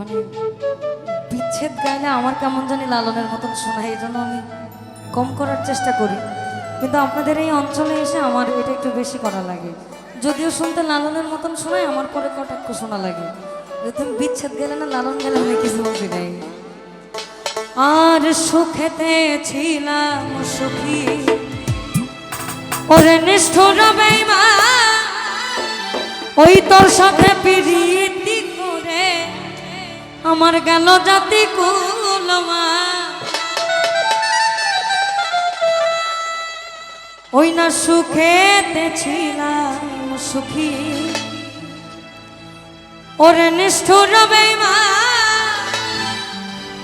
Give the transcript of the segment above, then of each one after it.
মানে বিচ্ছেদ গাইলে আমার কেমন জানি লালনের মতন শোনায় এই জন্য আমি কম করার চেষ্টা করি। কিন্তু আপনাদের এই অঞ্চলে এসে আমার এটা একটু বেশি করা লাগে। যদিও শুনতে লালনের মতন শোনায়, আমার পরে কটাক্ষ শোনা লাগে। তুমি বিচ্ছেদ গেলে না লালন গেলে আমি কিছু বলতে নাই আর সুখেতে ছিলাম সুখী। ওরে নিষ্ঠুর বেইমান ওই তোর সাথে করে আমার গেল জাতি কুলমা ওই না সুখেতে ছিলাম সুখী। ওরে নিষ্ঠুর বেইমান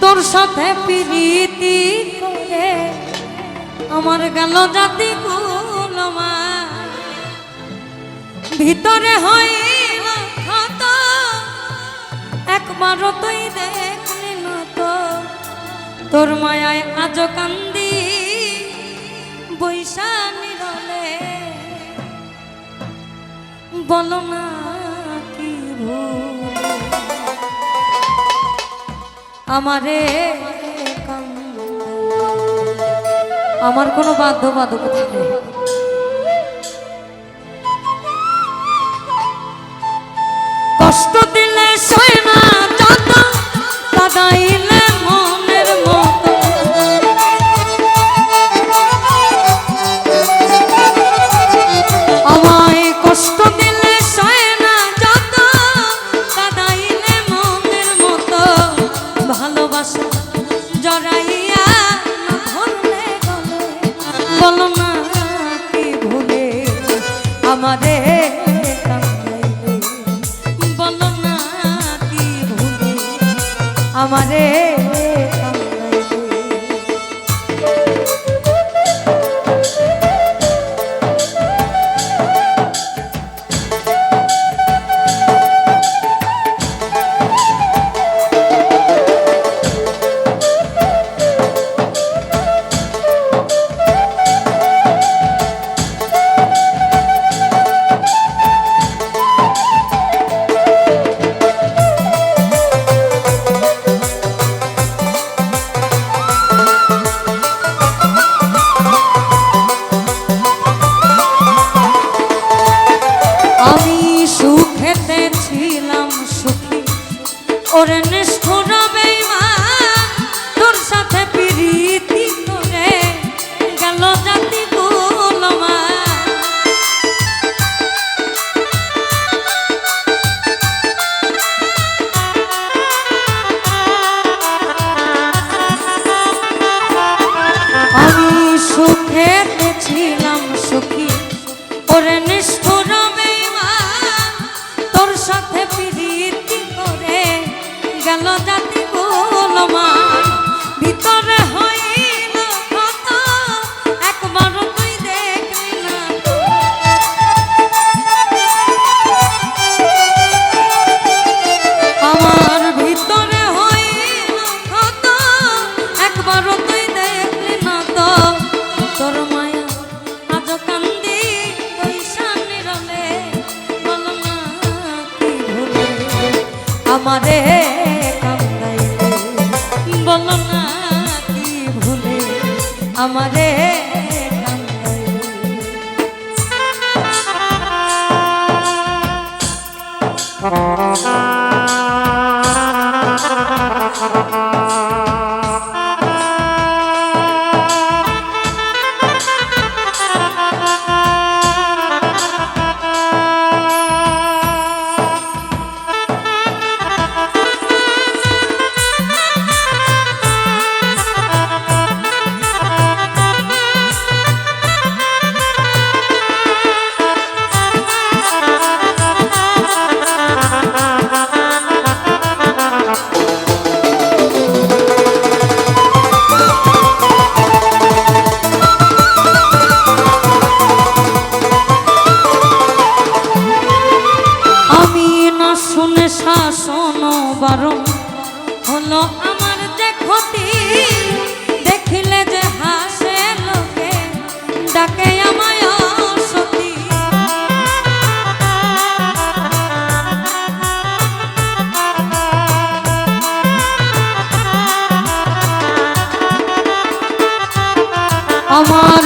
তোর সাথে প্রীতি করে আমার গেল জাতি কুলমা ভিতরে হইল একবারও তুই দেখলি তো। তোর মায়ায় আজ কান্দি বৈশা নিরলে বলো না কি আমারে। আমার কোনো বাধ্যবাধকতা নেই। কষ্ট দিলে সয় ভালোবাসা গেল জাতি আমারে কথা শোনো বরং হলো আমার যে ক্ষতি দেখিলে যে হাসে লোকে ডাকে আমার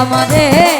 আমাদের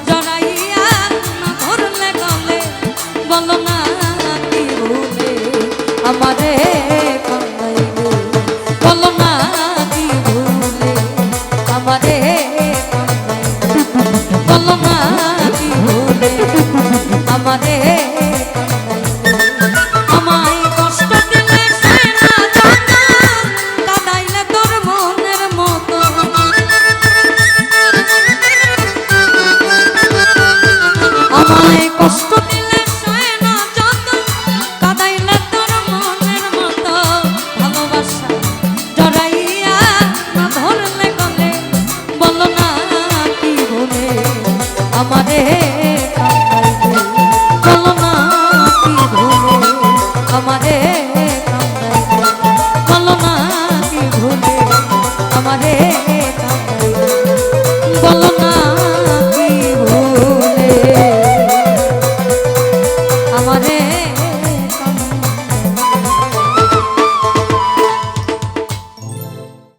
আমারে কামাইলে বলো না কি ভুলে আমারে কামাইলে বলো না কি ভুলে আমারে